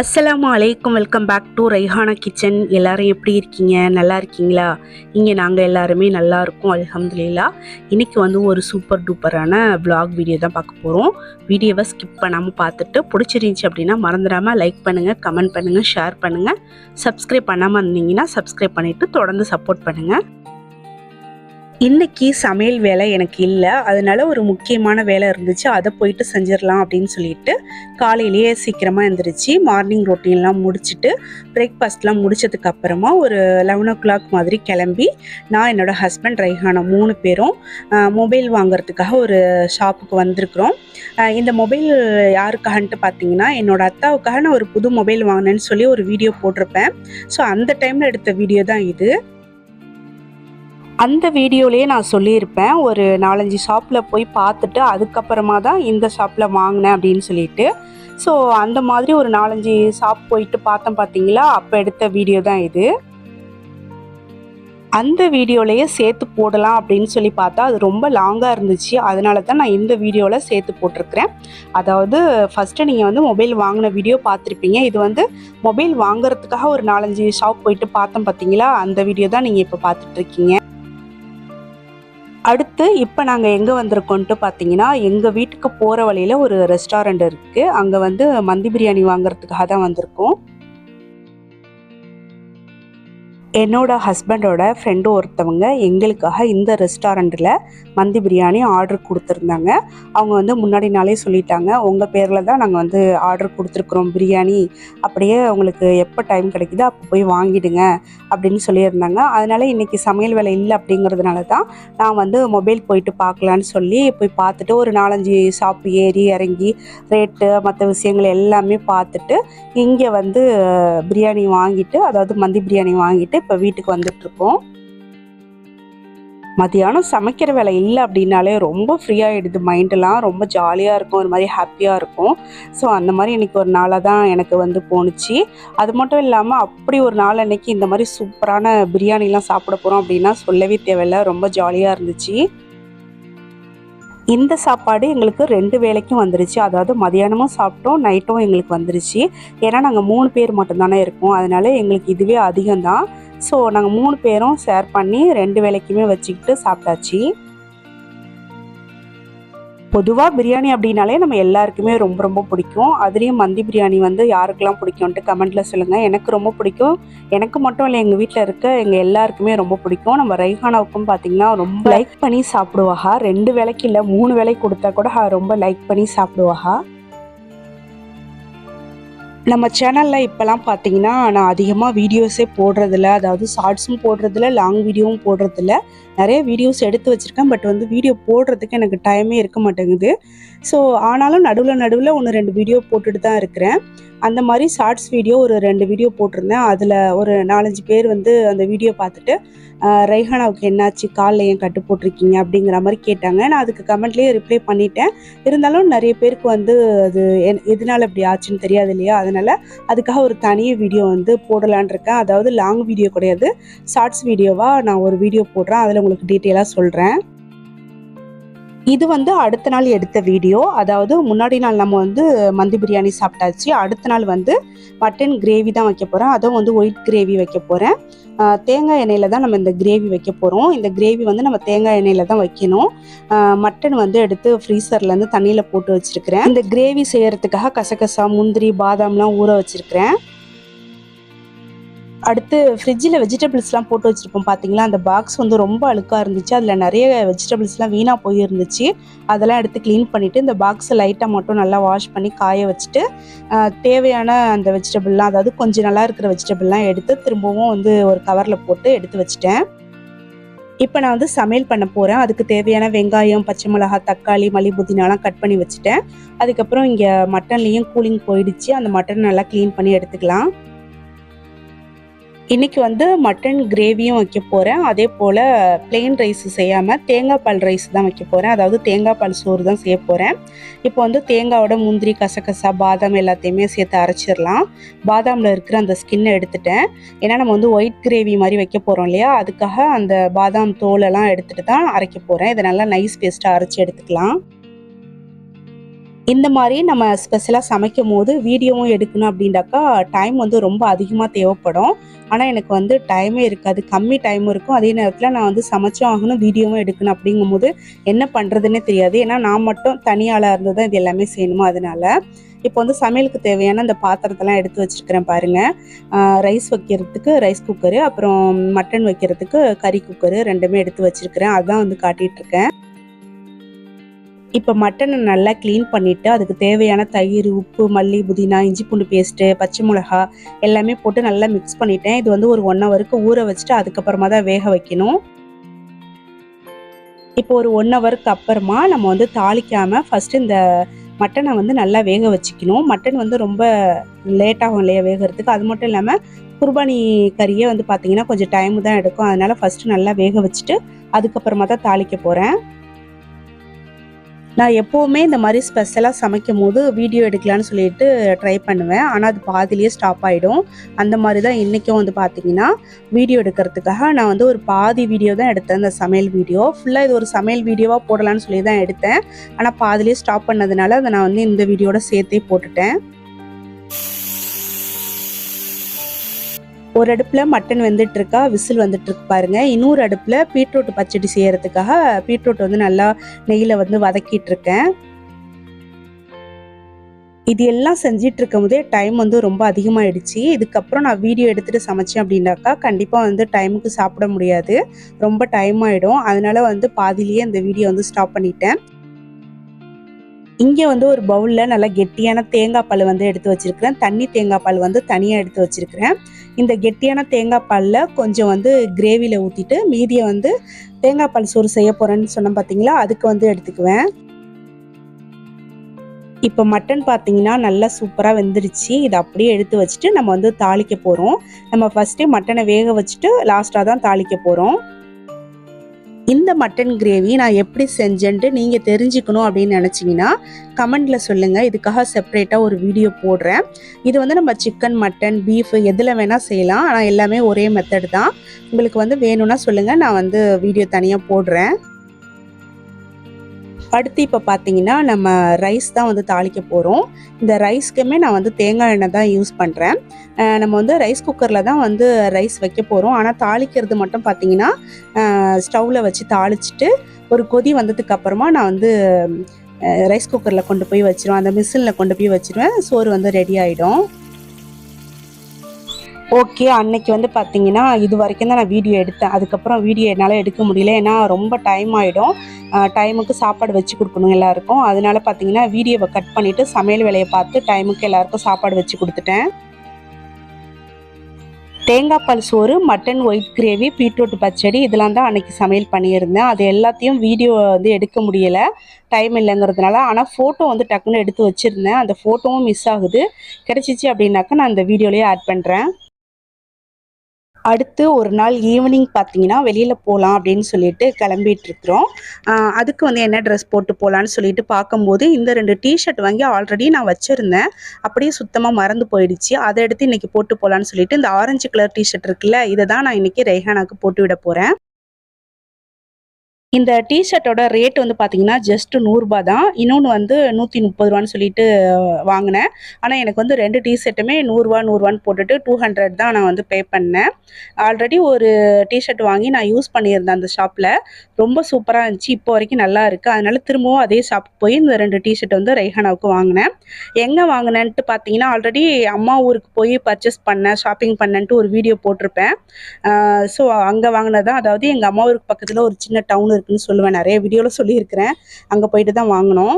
அஸ்லாம் அலைக்கும் welcome back to Raihana kitchen. எல்லாரும் எப்படி இருக்கீங்க? நல்லா இருக்கீங்களா? இங்கே நாங்கள் எல்லாருமே நல்லா இருக்கோம் அலமதுல்லா இன்றைக்கி வந்து ஒரு சூப்பர் டூப்பரான vlog வீடியோ தான் பார்க்க போகிறோம் வீடியோவை ஸ்கிப் பண்ணாமல் பார்த்துட்டு பிடிச்சிருந்துச்சி அப்படின்னா மறந்துடாமல் லைக் பண்ணுங்கள் கமெண்ட் பண்ணுங்கள் ஷேர் பண்ணுங்கள் சப்ஸ்கிரைப் பண்ணாமல் இருந்தீங்கன்னா சப்ஸ்கிரைப் பண்ணிவிட்டு தொடர்ந்து சப்போர்ட் பண்ணுங்கள் இன்னைக்கு சமையல் வேலை எனக்கு இல்லை. அதனால ஒரு முக்கியமான வேலை இருந்துச்சு. அதை போயிட்டு செஞ்சிடலாம் அப்படின்னு சொல்லிட்டு காலையிலேயே சீக்கிரமாக எழுந்திரிச்சு மார்னிங் ரொட்டீன்லாம் முடிச்சுட்டு பிரேக்ஃபாஸ்ட்லாம் முடிச்சதுக்கு அப்புறமா ஒரு லெவன் ஓ கிளாக் மாதிரி கிளம்பி நான் என்னோட ஹஸ்பண்ட் ரைஹானா மூணு பேரும் மொபைல் வாங்குறதுக்காக ஒரு ஷாப்புக்கு வந்திருக்கிறோம். இந்த மொபைல் யாருக்காகன்ட்டு பார்த்தீங்கன்னா என்னோட அத்தாவுக்காக நான் ஒரு புது மொபைல் வாங்கினேன்னு சொல்லி ஒரு வீடியோ போட்டிருப்பேன். ஸோ அந்த டைமில் எடுத்த வீடியோ தான் இது. அந்த வீடியோலேயே நான் சொல்லியிருப்பேன். ஒரு நாலஞ்சு ஷாப்பில் போய் பார்த்துட்டு அதுக்கப்புறமா தான் இந்த ஷாப்பில் வாங்கினேன் அப்படின்னு சொல்லிட்டு. ஸோ அந்த மாதிரி ஒரு நாலஞ்சு ஷாப் போயிட்டு பார்த்தோம் பார்த்தீங்களா? அப்போ எடுத்த வீடியோ தான் இது. அந்த வீடியோலையே சேர்த்து போடலாம் அப்படின்னு சொல்லி பார்த்தா அது ரொம்ப லாங்காக இருந்துச்சு. அதனால தான் நான் இந்த வீடியோவில் சேர்த்து போட்டிருக்கிறேன். அதாவது ஃபஸ்ட்டு நீங்கள் வந்து மொபைல் வாங்கின வீடியோ பார்த்துருப்பீங்க. இது வந்து மொபைல் வாங்குறதுக்காக ஒரு நாலஞ்சு ஷாப் போயிட்டு பார்த்தோம் பார்த்தீங்களா? அந்த வீடியோ தான் நீங்கள் இப்போ பார்த்துட்ருக்கீங்க அடுத்து இப்போ நாங்கள் எங்கே வந்திருக்கோன்ட்டு பார்த்தீங்கன்னா எங்கள் வீட்டுக்கு போகிற வழியில் ஒரு ரெஸ்டாரண்ட் இருக்குது அங்கே வந்து மந்தி பிரியாணி வாங்குறதுக்காக தான் வந்திருக்கோம். என்னோட ஹஸ்பண்டோட ஃப்ரெண்டு ஒருத்தவங்க எங்களுக்காக இந்த ரெஸ்டாரண்ட்டில் மந்தி பிரியாணி ஆர்டர் கொடுத்துருந்தாங்க. அவங்க வந்து முன்னாடி நாளே சொல்லிட்டாங்க. உங்கள் பேரில் தான் நாங்கள் வந்து ஆர்டர் கொடுத்துருக்குறோம் பிரியாணி. அப்படியே உங்களுக்கு எப்போ டைம் கிடைக்குதோ அப்போ போய் வாங்கிடுங்க அப்படின்னு சொல்லியிருந்தாங்க. அதனால் இன்றைக்கி சமையல் வேலை இல்லை அப்படிங்கிறதுனால தான் நான் வந்து மொபைல் போயிட்டு பார்க்கலான்னு சொல்லி போய் பார்த்துட்டு ஒரு நாலஞ்சு ஷாப் ஏறி இறங்கி ரேட்டு மற்ற விஷயங்கள் எல்லாமே பார்த்துட்டு இங்கே வந்து பிரியாணி வாங்கிட்டு அதாவது மந்தி பிரியாணி வாங்கிட்டு இப்போ வீட்டுக்கு வந்துட்டுருக்கோம் மதியானம் சமைக்கிற வேலை இல்லை அப்படின்னாலே ரொம்ப ஃப்ரீயாகிடுது மைண்டெல்லாம் ரொம்ப ஜாலியாக இருக்கும். ஒரு மாதிரி ஹாப்பியாக இருக்கும். ஸோ அந்த மாதிரி இன்னைக்கு ஒரு நாளாக தான் எனக்கு வந்து போணுச்சு. அது மட்டும் இல்லாமல் அப்படி ஒரு நாள் அன்றைக்கி இந்த மாதிரி சூப்பரான பிரியாணிலாம் சாப்பிட போகிறோம் அப்படின்னா சொல்லவே தேவையில்ல. ரொம்ப ஜாலியாக இருந்துச்சு. இந்த சாப்பாடு எங்களுக்கு ரெண்டு வேலைக்கும் வந்துருச்சு. அதாவது மதியானமும் சாப்பிட்டோம் நைட்டும் எங்களுக்கு வந்துருச்சு. ஏன்னா நாங்கள் மூணு பேர் மட்டும்தானே இருக்கோம். அதனால எங்களுக்கு இதுவே அதிகம்தான். ஸோ நாங்கள் மூணு பேரும் ஷேர் பண்ணி ரெண்டு வேலைக்குமே வச்சுக்கிட்டு சாப்பிட்டாச்சு. பொதுவாக பிரியாணி அப்படின்னாலே நம்ம எல்லாருக்குமே ரொம்ப ரொம்ப பிடிக்கும். அதுலேயும் மந்தி பிரியாணி வந்து யாருக்கெல்லாம் பிடிக்கும்ன்ட்டு கமெண்ட்டில் சொல்லுங்கள் எனக்கு ரொம்ப பிடிக்கும். எனக்கு மட்டும் இல்லை எங்கள் வீட்டில் இருக்க எங்கள் எல்லாருக்குமே ரொம்ப பிடிக்கும். நம்ம ரைஹானாவுக்கும் பார்த்திங்கன்னா ரொம்ப லைக் பண்ணி சாப்பிடுவாங்க ரெண்டு வேலைக்கு இல்லை மூணு வேலைக்கு கொடுத்தா கூட ரொம்ப லைக் பண்ணி சாப்பிடுவாங்க நம்ம சேனலில் இப்போலாம் பார்த்தீங்கன்னா நான் அதிகமாக வீடியோஸே போடுறதில்ல. அதாவது ஷார்ட்ஸும் போடுறதில்ல லாங் வீடியோவும் போடுறதில்ல. நிறைய வீடியோஸ் எடுத்து வச்சுருக்கேன். பட் வந்து வீடியோ போடுறதுக்கு எனக்கு டைமே இருக்க மாட்டேங்குது. ஸோ ஆனாலும் நடுவில் நடுவில் ஒன்று ரெண்டு வீடியோ போட்டுட்டு தான் இருக்கிறேன். அந்த மாதிரி ஷார்ட்ஸ் வீடியோ ஒரு ரெண்டு வீடியோ போட்டிருந்தேன். அதில் ஒரு நாலஞ்சு பேர் வந்து அந்த வீடியோ பார்த்துட்டு ரைஹானாவுக்கு என்னாச்சு? காலில் ஏன் கட்டு போட்டிருக்கீங்க? அப்படிங்கிற மாதிரி கேட்டாங்க. நான் அதுக்கு கமெண்ட்லேயே ரிப்ளை பண்ணிட்டேன். இருந்தாலும் நிறைய பேருக்கு வந்து அது என்- எதனால இப்படி ஆச்சுன்னு தெரியாது இல்லையா? அதனால அதுக்காக ஒரு தனிய வீடியோ வந்து போடலான் இருக்கேன். அதாவது லாங் வீடியோ கிடையாது. ஷார்ட்ஸ் வீடியோவாக நான் ஒரு வீடியோ போடுறேன். அதில் உங்களுக்கு டீட்டெயிலாக சொல்கிறேன் இது வந்து அடுத்த நாள் எடுத்த வீடியோ. அதாவது முன்னாடி நாள் நம்ம வந்து மந்தி பிரியாணி சாப்பிட்டாச்சு. அடுத்த நாள் வந்து மட்டன் கிரேவி தான் வைக்க போகிறேன் அதுவும் வந்து ஒயிட் கிரேவி வைக்க போகிறேன் தேங்காய் எண்ணெயில் தான் நம்ம இந்த கிரேவி வைக்க போகிறோம் இந்த கிரேவி வந்து நம்ம தேங்காய் எண்ணெயில் தான் வைக்கணும். மட்டன் வந்து எடுத்து ஃப்ரீசர்லேருந்து தண்ணியில் போட்டு வச்சுருக்கிறேன். இந்த கிரேவி செய்கிறதுக்காக கசகசா முந்திரி பாதாம்லாம் ஊற வச்சுருக்கிறேன். அடுத்து ஃப்ரிட்ஜில் வெஜிடபிள்ஸ்லாம் போட்டு வச்சுருப்போம். பார்த்தீங்களா அந்த பாக்ஸ் வந்து ரொம்ப அழுக்காக இருந்துச்சு. அதில் நிறைய வெஜிடபிள்ஸ்லாம் வீணாக போயிருந்துச்சு. அதெல்லாம் எடுத்து க்ளீன் பண்ணிவிட்டு இந்த பாக்ஸை லைட்டாக மட்டும் நல்லா வாஷ் பண்ணி காய வச்சுட்டு தேவையான அந்த வெஜிடபிள்லாம் அதாவது கொஞ்சம் நல்லா இருக்கிற வெஜிடபிள்லாம் எடுத்து திரும்பவும் வந்து ஒரு கவரில் போட்டு எடுத்து வச்சுட்டேன். இப்போ நான் வந்து சமையல் பண்ண போகிறேன் அதுக்கு தேவையான வெங்காயம் பச்சை மிளகாய் தக்காளி மல்லி புதினாலாம் கட் பண்ணி வச்சுட்டேன். அதுக்கப்புறம் இங்கே மட்டன்லேயும் கூலிங் போயிடுச்சு. அந்த மட்டன் நல்லா க்ளீன் பண்ணி எடுத்துக்கலாம். இன்றைக்கி வந்து மட்டன் கிரேவியும் வைக்க போகிறேன் அதே போல் பிளெயின் ரைஸ் செய்யாமல் தேங்காய் பால் ரைஸ் தான் வைக்க போகிறேன் அதாவது தேங்காய் பால் சோறு தான் செய்ய போகிறேன் இப்போ வந்து தேங்காயோட முந்திரி கசகசா பாதாம் எல்லாத்தையுமே சேர்த்து அரைச்சிடலாம். பாதாமில் இருக்கிற அந்த ஸ்கின்னை எடுத்துட்டேன். ஏன்னா நம்ம வந்து ஒயிட் கிரேவி மாதிரி வைக்க போகிறோம் இல்லையா? அதுக்காக அந்த பாதாம் தோலெல்லாம் எடுத்துகிட்டு தான் அரைக்க போகிறேன் இதை நல்லா நைஸ் பேஸ்ட்டாக அரைச்சி எடுத்துக்கலாம். இந்த மாதிரி நம்ம ஸ்பெஷலாக சமைக்கும் போது வீடியோவும் எடுக்கணும் அப்படின்னாக்கா டைம் வந்து ரொம்ப அதிகமாக தேவைப்படும். ஆனால் எனக்கு வந்து டைமே இருக்காது. கம்மி டைம் இருக்கும். அதே நேரத்தில் நான் வந்து சமைச்சும் ஆகணும் வீடியோவும் எடுக்கணும் அப்படிங்கும்போது என்ன பண்ணுறதுன்னே தெரியாது. ஏன்னா நான் மட்டும் தனியாளாக இருந்து தான் இது எல்லாமே செய்யணுமோ அதனால. இப்போ வந்து சமையலுக்கு தேவையான அந்த பாத்திரத்தெல்லாம் எடுத்து வச்சுருக்கிறேன் பாருங்கள் ரைஸ் வைக்கிறதுக்கு ரைஸ் குக்கரு அப்புறம் மட்டன் வைக்கிறதுக்கு கறி குக்கரு ரெண்டுமே எடுத்து வச்சுருக்கிறேன். அதான் வந்து காட்டிகிட்ருக்கேன் இருக்கேன். இப்போ மட்டனை நல்லா க்ளீன் பண்ணிவிட்டு அதுக்கு தேவையான தயிர் உப்பு மல்லி புதினா இஞ்சி பூண்டு பேஸ்ட்டு பச்சை மிளகா எல்லாமே போட்டு நல்லா மிக்ஸ் பண்ணிட்டேன். இது வந்து ஒரு ஒன் ஹவருக்கு ஊற வச்சுட்டு அதுக்கப்புறமா தான் வேக வைக்கணும். இப்போ ஒரு ஒன் ஹவருக்கு அப்புறமா நம்ம வந்து தாளிக்காமல் ஃபஸ்ட்டு இந்த மட்டனை வந்து நல்லா வேக வச்சுக்கணும். மட்டன் வந்து ரொம்ப லேட்டாகும் இல்லையா வேகிறதுக்கு. அது மட்டும் இல்லாமல் குர்பானி கறியே வந்து பார்த்திங்கன்னா கொஞ்சம் டைம் தான் எடுக்கும். அதனால ஃபஸ்ட்டு நல்லா வேக வச்சுட்டு அதுக்கப்புறமா தான் தாளிக்க போகிறேன் நான் எப்போவுமே இந்த மாதிரி ஸ்பெஷலாக சமைக்கும் போது வீடியோ எடுக்கலான்னு சொல்லிட்டு ட்ரை பண்ணுவேன். ஆனால் அது பாதிலேயே ஸ்டாப் ஆகிடும் அந்த மாதிரி தான் இன்றைக்கும் வந்து பார்த்தீங்கன்னா வீடியோ எடுக்கிறதுக்காக நான் வந்து ஒரு பாதி வீடியோ தான் எடுத்தேன் இந்த சமையல் வீடியோ ஃபுல்லாக இது ஒரு சமையல் வீடியோவாக போடலான்னு சொல்லி தான் எடுத்தேன். ஆனால் பாதிலேயே ஸ்டாப் பண்ணதுனால அதை நான் வந்து இந்த வீடியோட சேர்த்தே போட்டுட்டேன். ஒரு அடுப்பில் மட்டன் வெந்துட்டு இருக்கா விசில் வந்துட்டு இருக்கு பாருங்க. இன்னொரு அடுப்பில் பீட்ரூட் பச்சடி செய்யறதுக்காக பீட்ரூட் வந்து நல்லா நெய்யில் வந்து வதக்கிட்டு இருக்கேன் இது எல்லாம் செஞ்சிட்டு இருக்கும் போதே டைம் வந்து ரொம்ப அதிகமாகிடுச்சு இதுக்கப்புறம் நான் வீடியோ எடுத்துகிட்டு சமைச்சேன் அப்படின்னாக்கா கண்டிப்பாக வந்து டைமுக்கு சாப்பிட முடியாது. ரொம்ப டைம் ஆகிடும் அதனால வந்து பாதிலேயே அந்த வீடியோ வந்து ஸ்டாப் பண்ணிட்டேன். இங்கே வந்து ஒரு பவுலில் நல்லா கெட்டியான தேங்காய் பால் வந்து எடுத்து வச்சுருக்கிறேன். தண்ணி தேங்காய் பால் வந்து தனியாக எடுத்து வச்சுருக்கிறேன். இந்த கெட்டியான தேங்காய் பாலில் கொஞ்சம் வந்து கிரேவியில் ஊற்றிட்டு மீதியை வந்து தேங்காய் பால் சோறு செய்ய போகிறேன்னு சொன்னேன் பார்த்தீங்களா அதுக்கு வந்து எடுத்துக்குவேன். இப்போ மட்டன் பார்த்தீங்கன்னா நல்லா சூப்பராக வெந்துருச்சு. இதை அப்படியே எடுத்து வச்சுட்டு நம்ம வந்து தாளிக்க போகிறோம் நம்ம ஃபஸ்ட்டே மட்டனை வேக வச்சுட்டு லாஸ்ட்டாக தான் தாளிக்க போகிறோம் இந்த மட்டன் கிரேவி நான் எப்படி செஞ்சேன்ட்டு நீங்கள் தெரிஞ்சுக்கணும் அப்படின்னு நினச்சிங்கன்னா கமெண்டில் சொல்லுங்கள் இதுக்காக செப்பரேட்டாக ஒரு வீடியோ போடுறேன். இது வந்து நம்ம சிக்கன் மட்டன் பீஃப் எதில் வேணால் செய்யலாம். ஆனால் எல்லாமே ஒரே மெத்தட் தான். உங்களுக்கு வந்து வேணும்னா சொல்லுங்கள் நான் வந்து வீடியோ தனியாக போடுறேன். அடுத்து இப்போ பார்த்தீங்கன்னா நம்ம ரைஸ் தான் வந்து தாளிக்க போகிறோம் இந்த ரைஸ்க்குமே நான் வந்து தேங்காய் எண்ணெய் தான் யூஸ் பண்ணுறேன் நம்ம வந்து ரைஸ் குக்கரில் தான் வந்து ரைஸ் வைக்க போகிறோம் ஆனால் தாளிக்கிறது மட்டும் பார்த்தீங்கன்னா ஸ்டவ்வில் வச்சு தாளிச்சிட்டு ஒரு கொதி வந்ததுக்கு அப்புறமா நான் வந்து ரைஸ் குக்கரில் கொண்டு போய் வச்சிருவேன். அந்த மிஷினில் கொண்டு போய் வச்சிருவேன். சோறு வந்து ரெடி ஆகிடும் ஓகே அன்னைக்கு வந்து பார்த்தீங்கன்னா இது வரைக்கும் தான் நான் வீடியோ எடுத்தேன். அதுக்கப்புறம் வீடியோ என்னால் எடுக்க முடியல. ஏன்னா ரொம்ப டைம் ஆகிடும் டைமுக்கு சாப்பாடு வச்சு கொடுக்கணும் எல்லாருக்கும். அதனால பார்த்தீங்கன்னா வீடியோவை கட் பண்ணிவிட்டு சமையல் வேலையை பார்த்து டைமுக்கு எல்லாருக்கும் சாப்பாடு வச்சு கொடுத்துட்டேன். தேங்காய் பால் சோறு மட்டன் ஒயிட் கிரேவி பீட்ரூட் பச்சடி இதெல்லாம் தான் அன்றைக்கி சமையல் பண்ணியிருந்தேன். அது எல்லாத்தையும் வீடியோ வந்து எடுக்க முடியலை. டைம் இல்லைங்கிறதுனால. ஆனால் ஃபோட்டோ வந்து டக்குன்னு எடுத்து வச்சுருந்தேன். அந்த ஃபோட்டோவும் மிஸ் ஆகுது. கிடச்சிச்சு அப்படின்னாக்கா நான் அந்த வீடியோலேயே ஆட் பண்ணுறேன் அடுத்து ஒரு நாள் ஈவினிங் பார்த்தீங்கன்னா வெளியில் போகலாம் அப்படின்னு சொல்லிட்டு கிளம்பிகிட்ருக்குறோம் அதுக்கு வந்து என்ன ட்ரெஸ் போட்டு போகலான்னு சொல்லிட்டு பார்க்கும்போது இந்த ரெண்டு டிஷர்ட் வாங்கி ஆல்ரெடி நான் வச்சுருந்தேன். அப்படியே சுத்தமாக மறந்து போயிடுச்சு. அதை எடுத்து இன்றைக்கி போட்டு போகலான்னு சொல்லிட்டு இந்த ஆரஞ்சு கலர் டிஷர்ட் இருக்குல்ல இதை தான் நான் இன்றைக்கி ரெஹானாக்கு போட்டு விட போகிறேன் இந்த டிஷர்ட்டோட ரேட் வந்து பார்த்தீங்கன்னா ஜஸ்ட் நூறுரூபா தான். இன்னொன்று வந்து நூற்றி முப்பது ரூபான்னு சொல்லிட்டு வாங்கினேன். ஆனால் எனக்கு வந்து ரெண்டு டிஷர்ட்டுமே நூறுரூவா நூறுரூவான்னு போட்டுட்டு டூ ஹண்ட்ரட் தான் நான் வந்து பே பண்ணேன். ஆல்ரெடி ஒரு டிஷர்ட் வாங்கி நான் யூஸ் பண்ணியிருந்தேன் அந்த ஷாப்பில் ரொம்ப சூப்பராக இருந்துச்சு. இப்போ வரைக்கும் நல்லா இருக்குது அதனால திரும்பவும் அதே ஷாப்புக்கு போய் இந்த ரெண்டு டிஷர்ட் வந்து ரைஹானாவுக்கு வாங்கினேன். எங்கே வாங்கினேன்ட்டு பார்த்தீங்கன்னா ஆல்ரெடி அம்மா ஊருக்கு போய் பர்ச்சேஸ் பண்ணேன் ஷாப்பிங் பண்ணேன்ட்டு ஒரு வீடியோ போட்டிருப்பேன். ஸோ அங்கே வாங்கினதான் அதாவது எங்கள் அம்மா ஊருக்கு பக்கத்தில் ஒரு சின்ன டவுன் இருக்குன்னு சொல்லுவேன். நிறைய வீடியோவில் சொல்லியிருக்கிறேன். அங்கே போயிட்டு தான் வாங்கினோம்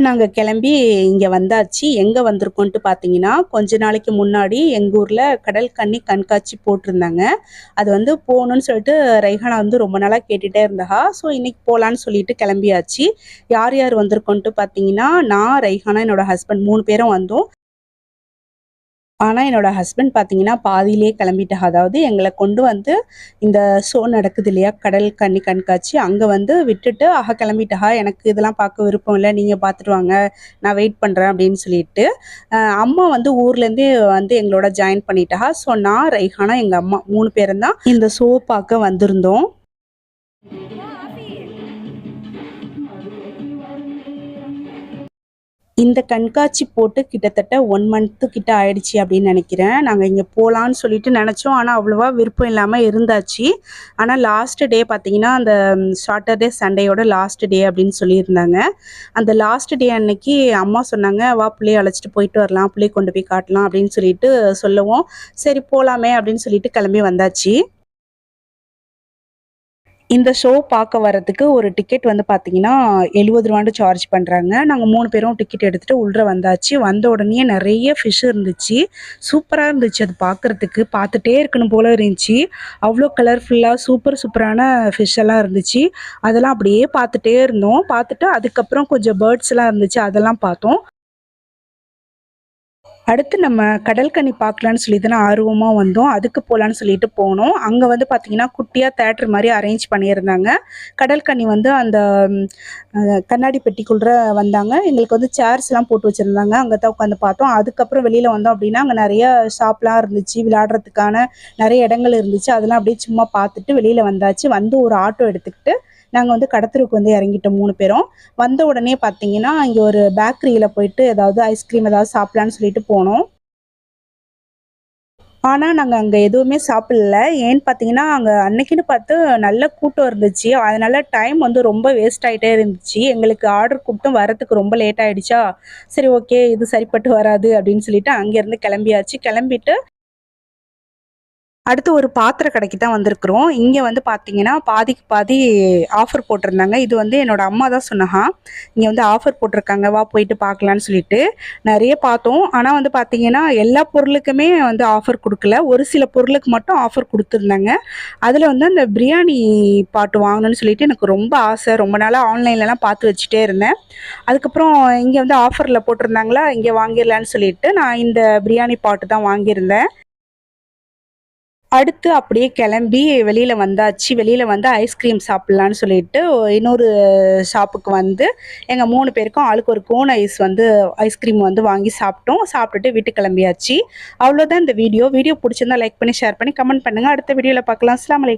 இப்போ நாங்கள் கிளம்பி இங்கே வந்தாச்சு. எங்கே வந்திருக்கோன்ட்டு பார்த்தீங்கன்னா கொஞ்ச நாளைக்கு முன்னாடி எங்கள் ஊரில் கடல் கண்ணி கண்காட்சி போட்டிருந்தாங்க. அது வந்து போகணுன்னு சொல்லிட்டு ரைஹானா வந்து ரொம்ப நாளாக கேட்டுகிட்டே இருந்தா ஸோ இன்னைக்கு போகலான்னு சொல்லிட்டு கிளம்பியாச்சு. யார் யார் வந்திருக்கோன்ட்டு பார்த்தீங்கன்னா நான் ரைஹானா என்னோட ஹஸ்பண்ட் மூணு பேரும் வந்தோம். ஆனால் என்னோட ஹஸ்பண்ட் பார்த்தீங்கன்னா பாதியிலே கிளம்பிட்டாங்க. அதாவது எங்களை கொண்டு வந்து இந்த ஷோ நடக்குது இல்லையா? கடல் கண்ணி கண்காட்சி. அங்கே வந்து விட்டுட்டு ஆக கிளம்பிட்டா எனக்கு இதெல்லாம் பார்க்க விருப்பம் இல்லை. நீங்கள் பார்த்துட்டு வாங்க. நான் வெயிட் பண்ணுறேன் அப்படின்னு சொல்லிட்டு அம்மா வந்து ஊர்லேருந்தே வந்து எங்களோட ஜாயின் பண்ணிட்டா ஸோ நான் ரைஹானா எங்கள் அம்மா மூணு பேரும் தான் இந்த ஷோ பார்க்க வந்திருந்தோம். இந்த கண்காட்சி போட்டு கிட்டத்தட்ட ஒன் மந்த்து கிட்ட ஆயிடுச்சு அப்படின்னு நினைக்கிறேன். நாங்கள் இங்கே போகலான்னு சொல்லிட்டு நினச்சோம். ஆனால் அவ்வளோவா விருப்பம் இல்லாமல் இருந்தாச்சு. ஆனால் லாஸ்ட் டே பார்த்தீங்கன்னா அந்த சாட்டர்டே சண்டேயோட லாஸ்ட் டே அப்படின்னு சொல்லியிருந்தாங்க. அந்த லாஸ்ட் டே அன்னைக்கு அம்மா சொன்னாங்க வா பிள்ளையை அழைச்சிட்டு போயிட்டு வரலாம். பிள்ளையை கொண்டு போய் காட்டலாம். அப்படின்னு சொல்லிட்டு சொல்லவும். சரி போகலாமே அப்படின்னு சொல்லிட்டு கிளம்பி வந்தாச்சு. இந்த ஷோ பார்க்க வரதுக்கு ஒரு டிக்கெட் வந்து பார்த்தீங்கன்னா எழுபது ரூபாண்டு சார்ஜ் பண்ணுறாங்க நாங்கள் மூணு பேரும் டிக்கெட் எடுத்துகிட்டு உள்ளே வந்தாச்சு. வந்த உடனே நிறைய ஃபிஷ் இருந்துச்சு. சூப்பராக இருந்துச்சு அது பார்க்குறதுக்கு. பார்த்துட்டே இருக்கணும் போல இருந்துச்சு. அவ்வளோ கலர்ஃபுல்லாக சூப்பர் சூப்பரான ஃபிஷ் எல்லாம் இருந்துச்சு. அதெல்லாம் அப்படியே பார்த்துட்டே இருந்தோம். பார்த்துட்டு அதுக்கப்புறம் கொஞ்சம் பேர்ட்ஸ்லாம் இருந்துச்சு. அதெல்லாம் பார்த்தோம். அடுத்து நம்ம கடல்கண்ணி பார்க்கலான்னு சொல்லி தானே ஆர்வமாக வந்தோம். அதுக்கு போகலான்னு சொல்லிட்டு போனோம். அங்கே வந்து பார்த்தீங்கன்னா குட்டியாக தேட்டர் மாதிரி அரேஞ்ச் பண்ணியிருந்தாங்க. கடல்கண்ணி வந்து அந்த கண்ணாடி பெட்டிக்குள்ளே வந்தாங்க. எங்களுக்கு வந்து சேர்ஸ்லாம் போட்டு வச்சுருந்தாங்க. அங்கே தான் உட்காந்து பார்த்தோம். அதுக்கப்புறம் வெளியில் வந்தோம் அப்படின்னா அங்கே நிறைய ஷாப்லாம் இருந்துச்சு. விளையாடுறதுக்கான நிறைய இடங்கள் இருந்துச்சு. அதெல்லாம் அப்படியே சும்மா பார்த்துட்டு வெளியில் வந்தாச்சு. வந்து ஒரு ஆட்டோ எடுத்துக்கிட்டு நாங்கள் வந்து கடத்தருக்கு வந்து இறங்கிட்டோம் மூணு பேரும். வந்த உடனே பார்த்தீங்கன்னா இங்கே ஒரு பேக்கரியில் போயிட்டு ஏதாவது ஐஸ்கிரீம் ஏதாவது சாப்பிடலான்னு சொல்லிட்டு போனோம். ஆனால் நாங்கள் அங்கே எதுவுமே சாப்பிடல. ஏன்னு பார்த்தீங்கன்னா அங்கே அன்னைக்குன்னு பார்த்து நல்ல கூட்டம் இருந்துச்சு. அதனால டைம் வந்து ரொம்ப வேஸ்ட் ஆகிட்டே இருந்துச்சு. எங்களுக்கு ஆர்டர் கொடுத்தும் வரத்துக்கு ரொம்ப லேட் ஆகிடுச்சா சரி ஓகே இது சரிப்பட்டு வராது அப்படின்னு சொல்லிட்டு அங்கேருந்து கிளம்பியாச்சு. கிளம்பிட்டு அடுத்து ஒரு பாத்திர கடைக்கு தான் வந்திருக்கிறோம். இங்கே வந்து பார்த்தீங்கன்னா பாதிக்கு பாதி ஆஃபர் போட்டிருந்தாங்க. இது வந்து என்னோட அம்மா தான் சொன்னஹா இங்கே வந்து ஆஃபர் போட்டிருக்காங்க. வா போயிட்டு பார்க்கலான்னு சொல்லிட்டு நிறைய பார்த்தோம். ஆனால் வந்து பார்த்தீங்கன்னா எல்லா பொருளுக்குமே வந்து ஆஃபர் கொடுக்கல. ஒரு சில பொருளுக்கு மட்டும் ஆஃபர் கொடுத்துருந்தாங்க. அதில் வந்து அந்த பிரியாணி பாட்டு வாங்கணும்னு சொல்லிட்டு எனக்கு ரொம்ப ஆசை. ரொம்ப நாளாக ஆன்லைன்லலாம் பார்த்து வச்சுட்டே இருந்தேன். அதுக்கப்புறம் இங்கே வந்து ஆஃபரில் போட்டிருந்தாங்களா? இங்கே வாங்கிடலான்னு சொல்லிட்டு நான் இந்த பிரியாணி பாட்டு தான் வாங்கியிருந்தேன். அடுத்து அப்படியே கிளம்பி வெளியில் வந்தாச்சு. வெளியில் வந்து ஐஸ்கிரீம் சாப்பிட்லான்னு சொல்லிட்டு இன்னொரு ஷாப்புக்கு வந்து எங்கள் மூணு பேருக்கும் ஆளுக்கு ஒரு கோன் ஐஸ் வந்து ஐஸ்கிரீம் வந்து வாங்கி சாப்பிட்டோம். சாப்பிட்டுட்டு வீட்டுக்கு கிளம்பியாச்சு. அவ்வளோதான் இந்த வீடியோ வீடியோ பிடிச்சிருந்தா லைக் பண்ணி ஷேர் பண்ணி கமெண்ட் பண்ணுங்கள் அடுத்த வீடியோவில் பார்க்கலாம். அஸ்ஸலாமு